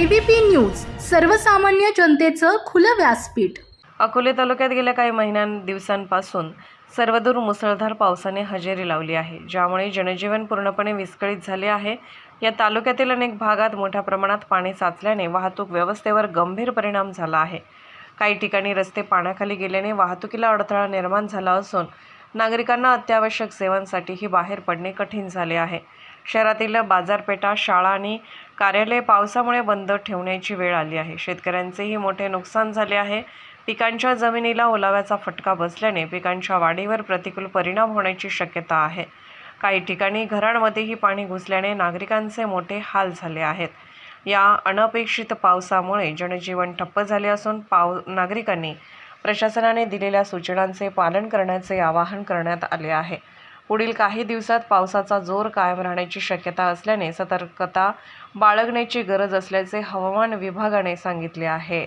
ABP news सर्वसामान्य जनतेचं खुलं व्यासपीठ. अकोले तालुक्यात गेल्या काही महिन्यां दिवसांपासून सर्वदूर मुसळधार पावसाने हजेरी लावली आहे ज्यामुळे जनजीवन पूर्णपणे विस्कळीत झाले आहे. या तालुक्यातील अनेक भागात मोठ्या प्रमाणात पाणी साचल्याने वाहतूक व्यवस्थेवर गंभीर परिणाम झाला आहे. काही ठिकाणी रस्ते पाण्याखाली गेल्याने वाहतुकीला अडथळा निर्माण झाला असून नागरिकांना अत्यावश्यक सेवांसाठीही बाहेर पडणे कठीण झाले आहे. शहरातील बाजारपेठा शाळा आणि कार्यालय पावसामुळे बंद ठेवण्याची वेळ आली आहे. शेतकऱ्यांचेही मोठे नुकसान झाले आहे. पिकांच्या जमिनीला ओलाव्याचा फटका बसल्याने पिकांच्या वाढीवर प्रतिकूल परिणाम होण्याची शक्यता आहे. काही ठिकाणी घरांमध्येही पाणी घुसल्याने नागरिकांचे मोठे हाल झाले आहेत. या अनपेक्षित पावसामुळे जनजीवन ठप्प झाले असून पाव नागरिकांनी प्रशासनाने दिलेल्या सूचनांचे पालन करण्याचे आवाहन करण्यात आले आहे. पुढील काही दिवसात पावसाचा जोर कायम राहण्याची शक्यता असल्याने सतर्कता बाळगण्याची गरज असल्याचे हवामान विभागाने सांगितले आहे.